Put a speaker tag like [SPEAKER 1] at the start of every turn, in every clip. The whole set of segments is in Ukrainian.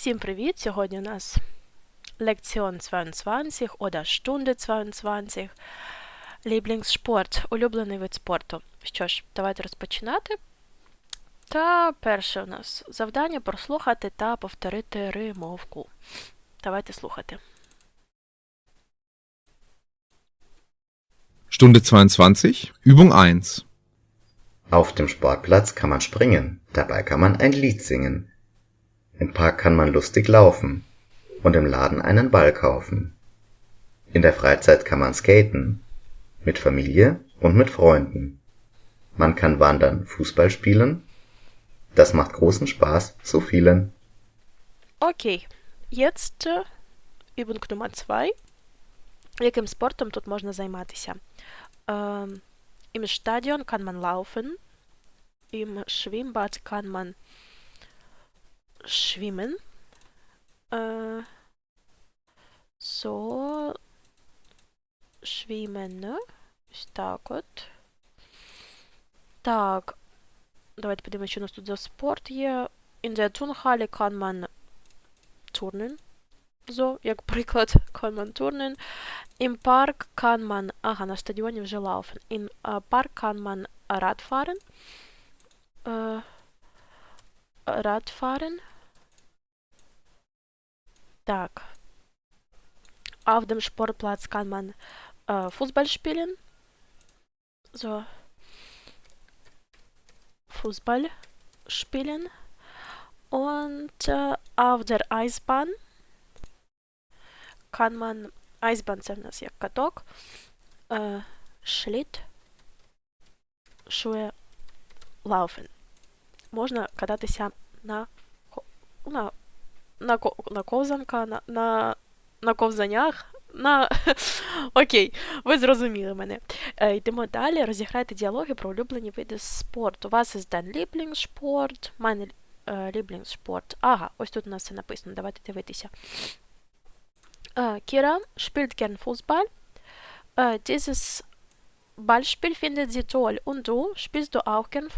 [SPEAKER 1] Всім привіт! Сьогодні у нас Lektion 22 oder Stunde 22. Lieblingssport, улюблений вид спорту. Що ж, давайте розпочинати. Та перше у нас завдання прослухати та повторити римовку. Давайте слухати.
[SPEAKER 2] Stunde 22, Übung 1.
[SPEAKER 3] Auf dem Sportplatz kann man springen, dabei kann man ein Lied singen. Im Park kann man lustig laufen und im Laden einen Ball kaufen. In der Freizeit kann man skaten, mit Familie und mit Freunden. Man kann wandern, Fußball spielen. Das macht großen Spaß, so vielen.
[SPEAKER 1] Окей. Jetzt äh, Übung Nummer 2. Яким спортом тут можна займатися? Ähm, Im Stadion kann man laufen. Im Schwimmbad kann man schwimmen. Äh, so. Schwimmen, ne? Ось так от. Так. Давайте подивимося, що у нас тут за спорт є. In der Turnhalle kann man turnen. So, як приклад, kann man turnen. Im Park kann man, ага, на стадіоні вже laufen. Im äh, Park kann man Rad fahren. Äh, Rad fahren. Так. Auf dem Sportplatz kann man äh, Fußball spielen. So. Fußball spielen. Und äh, auf der Eisbahn kann man Eisbahn це в нас як каток. Е. Шує laufen. Можна кататися на на, на, на ковзанка, на, на, на ковзанях. На... Окей, ви зрозуміли мене. Е, йдемо далі. Розіграйте діалоги про улюблені види спорту. У вас ist dein Lieblingssport, mein е, Lieblingssport. Ага, ось тут у нас все написано. Давайте дивитися. Äh, Kira spielt gern Fußball. Äh, dieses Ballspiel findet sie toll. Und du, spielst du auch gern?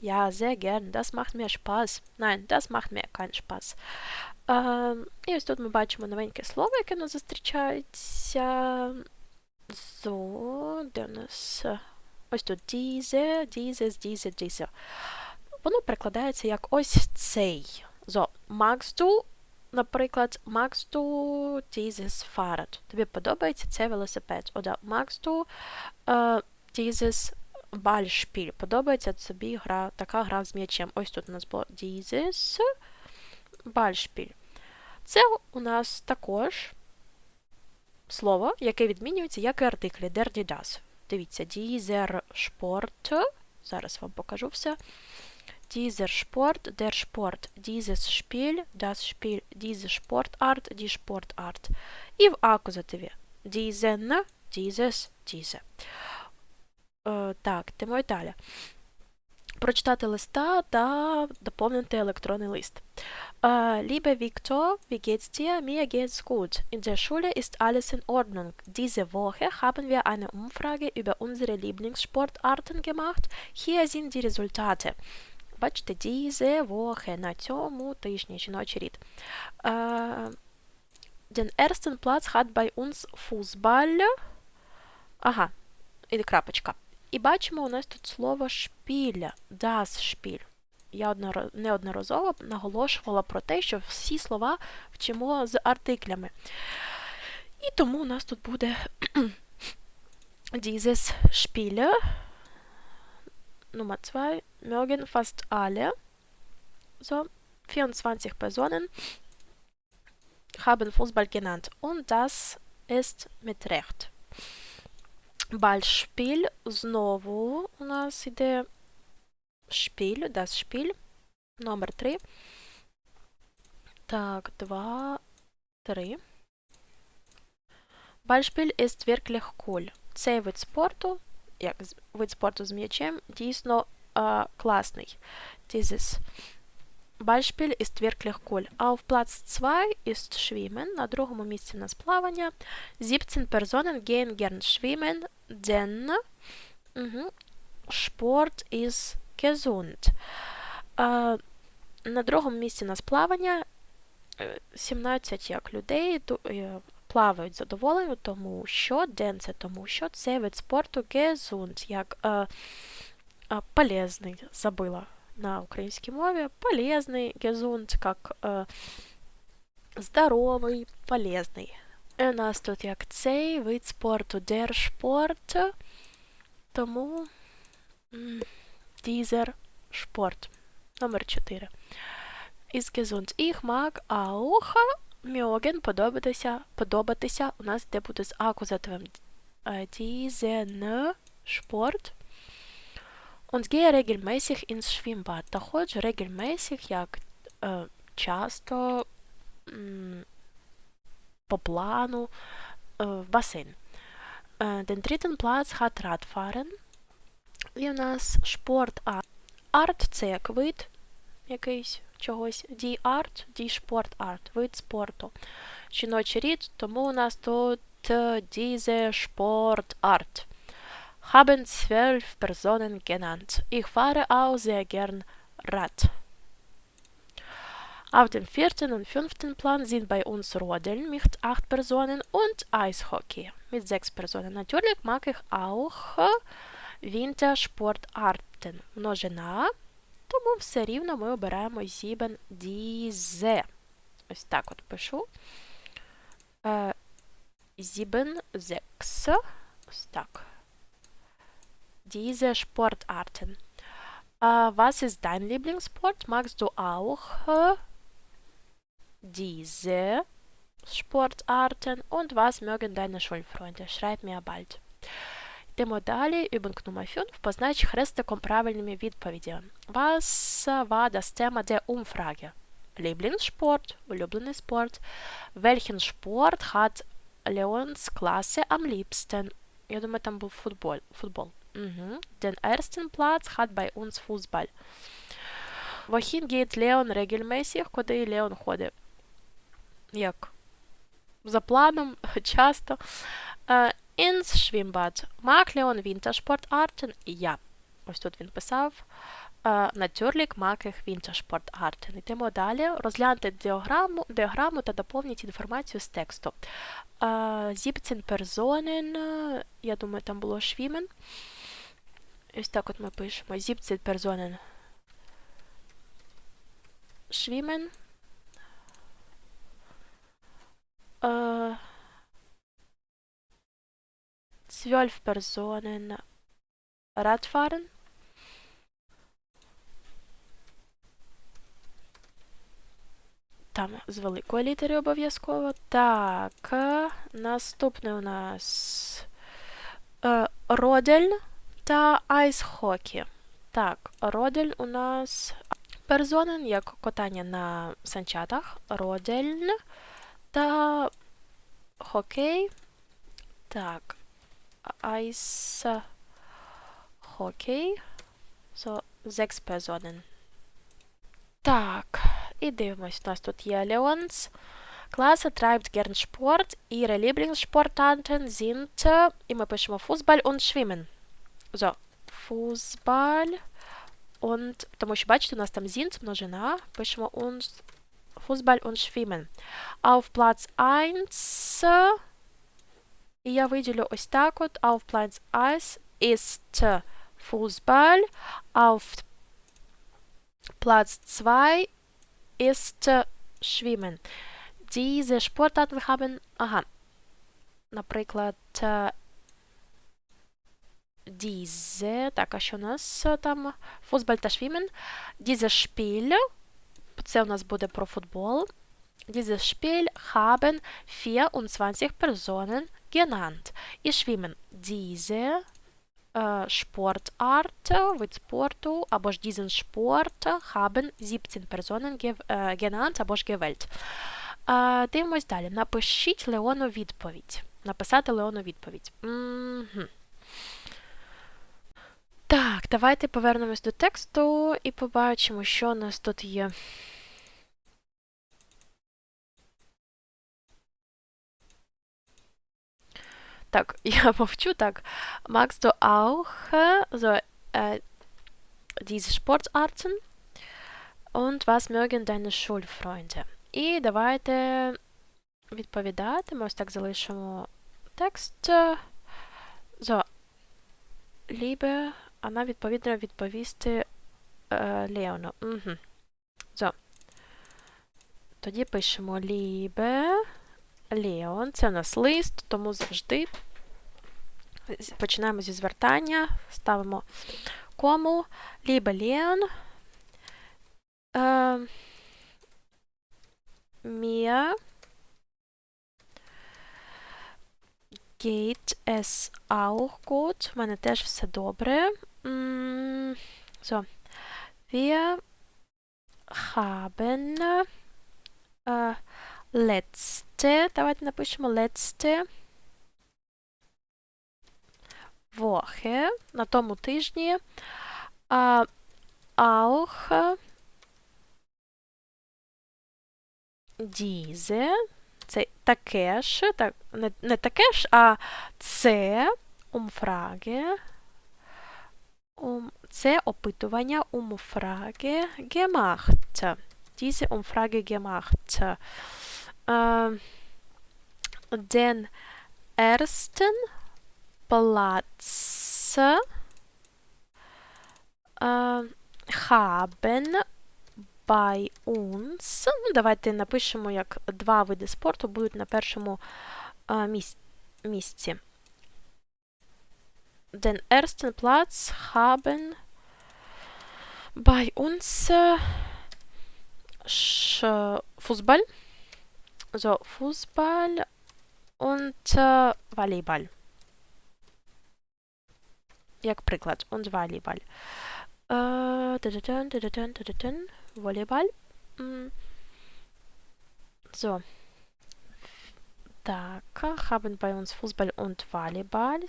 [SPEAKER 1] Ja, sehr gern. Das macht mir Spaß. Nein, das macht mir keinen Spaß. Е, і ось тут ми бачимо новеньке слово, яке нас зустрічається. Зо, де Ось тут diese, dieses, diese, diese. Воно перекладається як ось цей. Зо, magst du Наприклад, magst du dieses Fahrrad? Тобі подобається цей велосипед? Oder magst du äh, dieses Ballspiel? Подобається тобі гра, така гра з м'ячем. Ось тут у нас було dieses Ballspiel. Це у нас також слово, яке відмінюється як і артиклі der, die. Дивіться, dieser Sport. Зараз вам покажу все. Dieser Sport, der Sport, dieses Spiel, das Spiel, diese Sportart, die Sportart. І в акузативі diesen, dieses, diese. Е, так, йдемо далі. Прочитати листа та доповнити електронний лист. Е, Liebe Viktor, wie geht's dir? Mir geht's gut. In der Schule ist alles in Ordnung. Diese Woche haben wir eine Umfrage über unsere Lieblingssportarten gemacht. Hier sind die Resultate. Бачите, diese Woche на цьому тижні жіночий рід. Е, Den ersten Platz hat bei uns Fußball. Ага, і крапочка. І бачимо, у нас тут слово шпіля, das шпіль. Я неодноразово наголошувала про те, що всі слова вчимо з артиклями. І тому у нас тут буде dieses Spiele. Nummer 2. Mögen fast alle. So, 24 Personen haben Fußball genannt. Und das ist mit Recht. Ballspiel. Знову у нас іде шпіль, das Spiel. Номер 3. Так, 2, 3. Ballspiel ist wirklich cool. Цей вид спорту, як вид спорту з м'ячем, дійсно äh, классный. Dieses Beispiel ist wirklich cool. Auf Platz 2 ist Schwimmen. На другому місці у нас плавання. 17 Personen gehen gern schwimmen, denn mhm, Sport ist gesund. Äh, на другому місці у нас плавання. е, 17 як людей е, плавають задоволено, тому що ден це тому що це вид спорту gesund, як е, е, полезний, забила на українській мові, полезний gesund, як е, здоровий, полезний. І у нас тут як цей вид спорту Sport, тому dieser Sport. Номер 4. Із gesund. Ich mag auch mögen подобатися, подобатися. У нас де буде з акузативом е, diesen Sport. Und gehe regelmäßig ins Schwimmbad. Та ходжу regelmäßig, як е, часто м, по плану е, в басейн. Е, Den dritten Platz hat Radfahren. І у нас спорт арт. Арт це як вид якийсь чогось. Die Art, die Sportart, вид спорту. Жіночий рід, тому у нас тут е, diese Sportart. Haben zwölf Personen genannt. Ich fahre auch sehr gern Rad. Auf dem vierten und fünften Plan sind bei uns Rodeln mit acht Personen und Eishockey mit sechs Personen. Natürlich mag ich auch äh, Wintersportarten. Множина, тому все рівно ми обираємо sieben diese. Ось так от пишу. Е, sieben, sechs. Ось так. Diese Sportarten. Äh, was ist dein Lieblingssport? Magst du auch äh, diese Sportarten? Und was mögen deine Schulfreunde? Schreib mir bald. Йдемо далі. Übung Nummer 5. Познач хрестиком правильними відповідями. Was war das Thema der Umfrage? Lieblingssport, улюблений спорт. Welchen Sport hat Leons Klasse am liebsten? Я думаю, там був футбол. футбол. Mhm. Den ersten Platz hat bei uns Fußball. Wohin geht Leon regelmäßig? Куди Леон ходить? Як? За планом, часто. Е, ins Schwimmbad. Mag Leon Wintersportarten? Ja. Ось тут він писав. Е, Natürlich mag ich Wintersportarten. Йдемо далі. Розгляньте діаграму, діаграму та доповніть інформацію з тексту. Е, 17 Personen, е, я думаю, там було Schwimmen. Ось так от ми пишемо. 17 Personen schwimmen. Äh, 12 Personen Radfahren. Там з великої літери обов'язково. Так, е, наступний у нас е, Родель та айсхокі. Так, Родель у нас перзонен, як катання на санчатах. Родельн та хокей. Так, айс хокей. So, sechs Personen. Так, і дивимось. У нас тут є Leons. Klasse treibt gern Sport. Ihre Lieblingssportarten sind, і ми пишемо Fußball und Schwimmen. So, Fußball und, тому що, бачите, у нас там sind, множина, пишемо uns, Fußball und Schwimmen. Auf Platz 1, і я виділю ось так от, auf Platz 1 ist Fußball, auf Platz 2 ist Schwimmen. Diese Sportarten haben, ага, наприклад, е, diese, так, а що у нас е, там? Футбол та Schwimmen. Diese Spiel, це у нас буде про футбол. Dieses Spiel haben 24 Personen genannt. І Schwimmen. Diese äh, Sportart, вид спорту, або ж diesen Sport haben 17 Personen äh, genannt, або ж gewählt. Е, дивимось далі. Напишіть Леону відповідь. Написати Леону відповідь. Мгм. Так, давайте повернемось до тексту і побачимо, що у нас тут є. Так, я мовчу, так. Magst du auch so, Sportarten? Und was mögen deine Schulfreunde? І давайте відповідати. Ми ось так залишимо текст. So, Liebe, вона відповідно відповісти е, Леону. Угу. So. Тоді пишемо Liebe, Leon. Це у нас лист, тому завжди починаємо зі звертання, ставимо кому. Liebe Leon. Е, mir geht es auch gut. У мене теж все добре. М, So. Wir haben äh, letzte, давайте напишемо letzte Woche, на тому тижні, äh, auch äh, diese, це таке ж, так, не, не таке ж, а це умфраге, um, це опитування умфраге gemacht. Diese Umfrage gemacht. Den ersten Platz haben bei uns. Давайте напишемо, як два види спорту будуть на першому а, місці. Den ersten Platz haben bei uns äh, Fußball, so Fußball und äh, Volleyball. Як приклад, und Volleyball. Äh. Volleyball. So. Так, haben bei uns Fußball und Volleyball.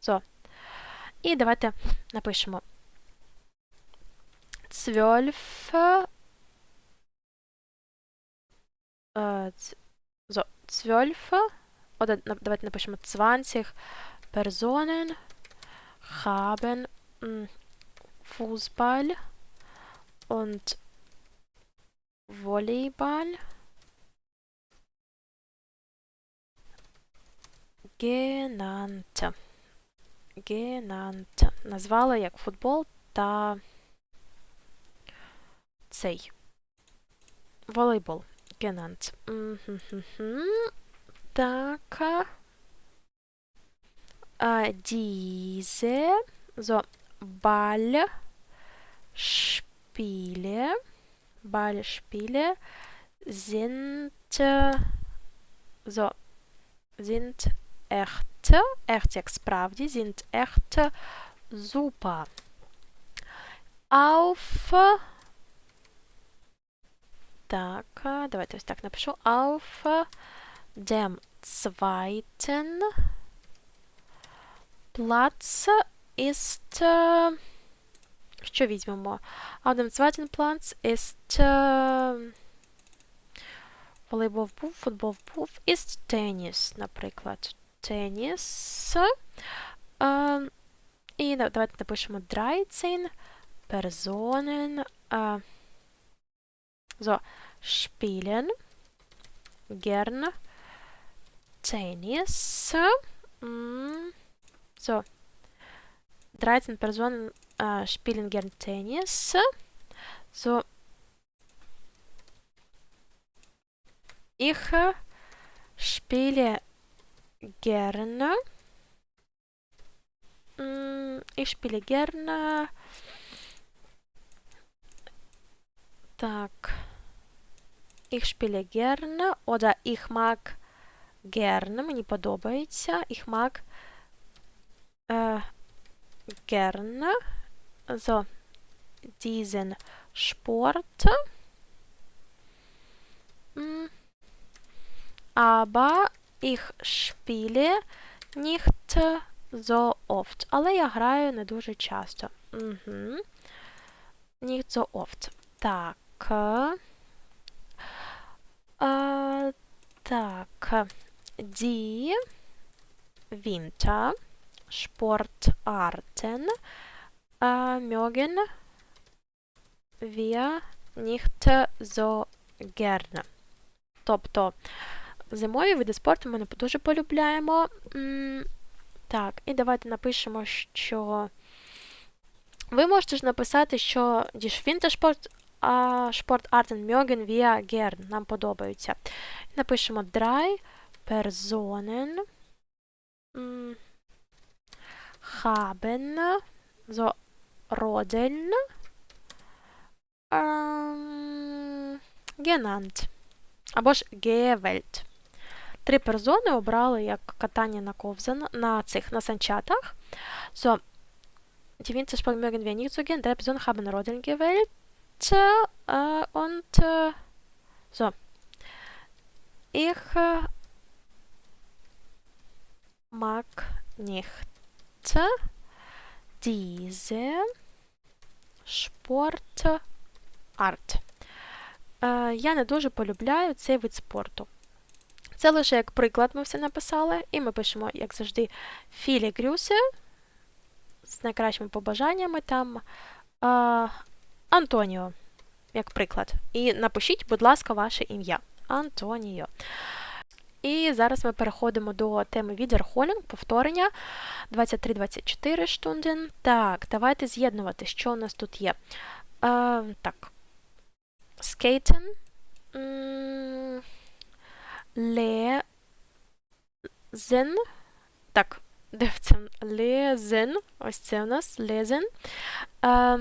[SPEAKER 1] So. І давайте напишемо. Zwölf. Äh, z- so, zwölf. Oder na- давайте напишемо 20 Personen haben Fußball und Volleyball genannt. Genannt. Назвала як футбол та цей волейбол. Genannt. Мгм-гм-гм. Так. А, diese, so, Ball, Spiele, Ballspiele sind, äh, so, sind echt, Echt як справді, sind echt super. Auf, так, давайте ось так напишу, auf dem zweiten Platz ist, що візьмемо? Auf dem zweiten Platz ist волейбол був, футбол був, ist теніс, наприклад. І да- давайте напишемо 13 Personen äh, so, spielen gern Tennis. Mm, so, 13 Personen äh, spielen gern Tennis. So, äh, spiele gerne. Mm, ich spiele gerne. Так. Ich spiele gerne oder ich mag gerne, мені подобається. Ich mag äh, gerne so diesen Sport. Mm. Aber ich spiele nicht so oft. Але я граю не дуже часто. Угу. Nicht so oft. Так. Äh, так. Die Wintersportarten äh, mögen wir nicht so gern. Тобто зимові види спорту ми не дуже полюбляємо. Так, і давайте напишемо, що ви можете ж написати, що Wintersport а, Sportarten mögen wir gern. Нам подобаються. Напишемо drei Personen haben so genannt. Або ж gewählt. Три персони обрали як катання на ковзан на цих на санчатах. So, die Wintersport mögen wir nicht so gern. Drei Personen haben Rodeln gewählt. Äh, und äh, so. Ich äh, mag nicht diese Sportart. Е, я не дуже полюбляю цей вид спорту. Це лише як приклад ми все написали, і ми пишемо, як завжди, Філі Грюсе з найкращими побажаннями там е, Антоніо, як приклад. І напишіть, будь ласка, ваше ім'я. Антоніо. І зараз ми переходимо до теми Відерхолінг, повторення 23-24 штунден. Так, давайте з'єднувати, що у нас тут є. Е, так. Скейтен. Лезен. Так, де це? Лезен. Ось це у нас. Лезен. Е,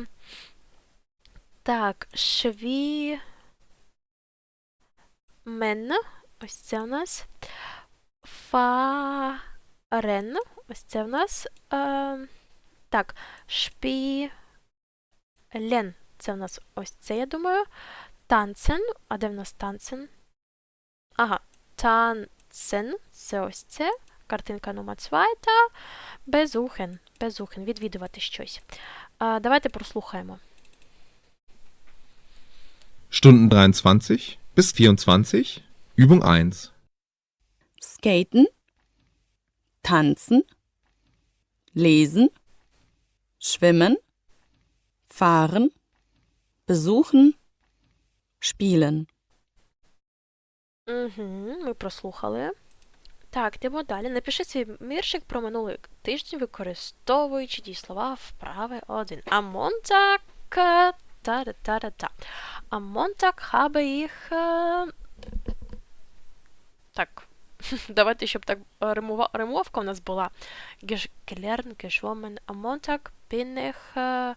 [SPEAKER 1] так, шві. Мен. Ось це у нас. Фарен. Ось це у нас. Е, так, шпілен. Це у нас ось це, я думаю. Танцен. А де в нас танцен? Ага, танцен. Це ось це. Картинка номер 2. Безухен. Безухен. Відвідувати щось. А, давайте прослухаємо.
[SPEAKER 2] Stunden 23 bis 24, Übung 1.
[SPEAKER 4] Skaten, tanzen, lesen, schwimmen, fahren, besuchen, spielen.
[SPEAKER 1] Угу, ми прослухали. Так, йдемо далі. Напиши свій віршик про минулий тиждень, використовуючи дієслова вправи 1. А Montag та-та-та-та. А Montag habe ich... е, Так, давайте, щоб так е, римовка у нас була. Am Montag bin ich... е,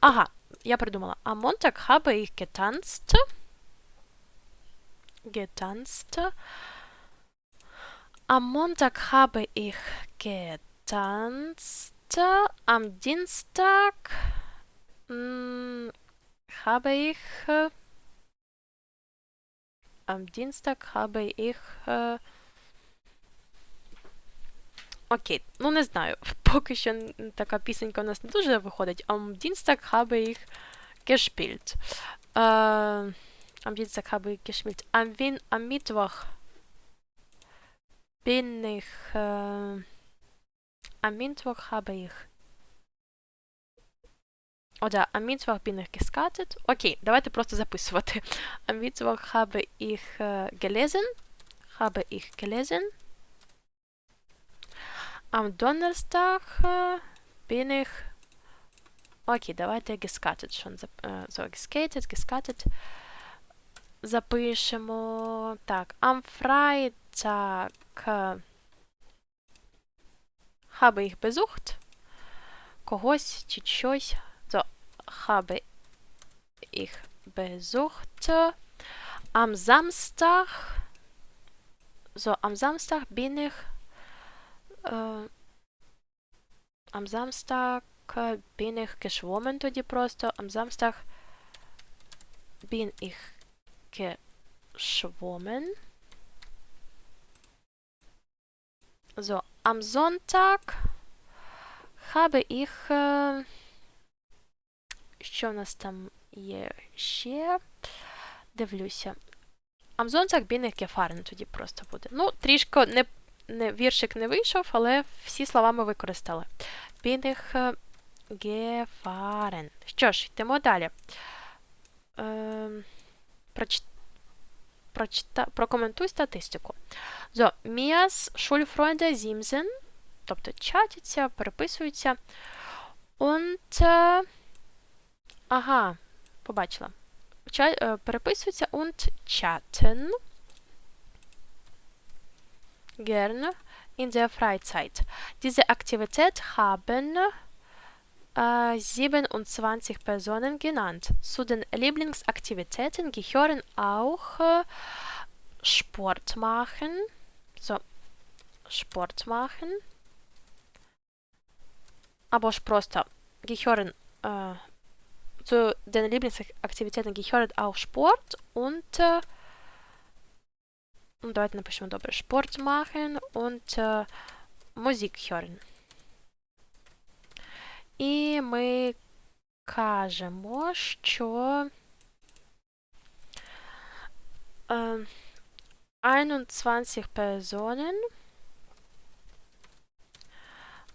[SPEAKER 1] Ага, я придумала. Am Montag habe ich getanzt. Am Montag habe ich getanzt. Am Dienstag mm, habe ich. Äh, am Dienstag habe ich. Äh, Окей, ну не знаю. Поки що така пісенька у нас не дуже виходить. Am Dienstag habe ich gespielt. Äh, am Dienstag habe ich gespielt. Am, Win am Mittwoch bin ich. Äh, am Mittwoch habe ich. Oder am Mittwoch bin ich geskatet. Окей, давайте просто записувати. Am Mittwoch habe ich äh, gelesen. Habe ich gelesen. Am Donnerstag äh, bin ich. Окей, давайте geskatet schon. е, So, geskatet, geskatet. Запишемо. Так, am Freitag äh, habe ich besucht. Когось чи щось. So, habe ich besucht. Am Samstag. So, am Samstag bin ich. Äh, am Samstag äh, bin ich geschwommen, тоді просто. Am Samstag bin ich geschwommen. So, am Sonntag habe ich. Äh, що в нас там є ще? Дивлюся. Am Sonntag bin ich gefahren тоді просто буде. Ну, трішки не, не, віршик не вийшов, але всі слова ми використали. Bin ich gefahren. Що ж, йдемо далі. Ем, прокоментуй статистику. Тобто чатяться, переписуються. Und, е, ага, побачила. Е, Переписуються und chatten gerne in der Freizeit. Diese Aktivität haben 27 Personen genannt. Zu den Lieblingsaktivitäten gehören auch äh, Sport machen. So, Sport machen. Aber просто gehören äh, zu den Lieblingsaktivitäten gehören auch Sport und äh, ну, давайте напишемо добре. Sport machen und äh, Musik hören. І ми кажемо, що е, 21 Personen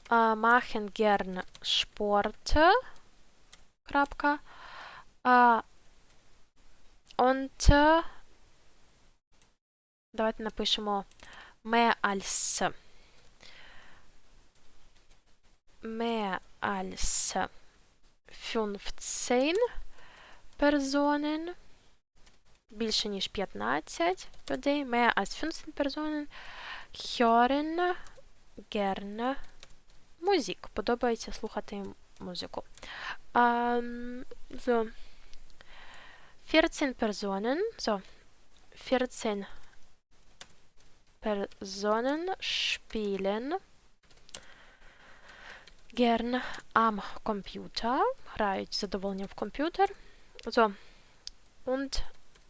[SPEAKER 1] äh, machen gern Sport. Крапка. Äh, und äh, давайте напишемо mehr als mehr als 15 Personen, більше ніж 15 людей, mehr als 15 Personen hören gerne Musik. Подобається слухати музику. Um, so. 14 Personen, so. 14 Personen spielen gern am Computer, грають з задоволенням в. So. Und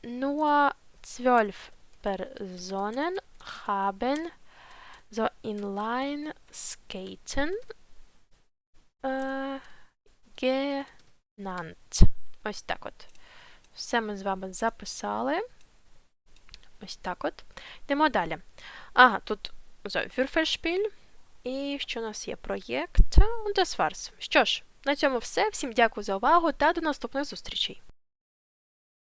[SPEAKER 1] nur 12 Personen haben so Inline Skaten äh, genannt. Ось так от. Все ми з вами записали. Ось так от. Йдемо далі. Ага, тут Würfelspiel. І що у нас є проєкт Und das. Що ж, на цьому все. Всім дякую за увагу та до наступних зустрічей.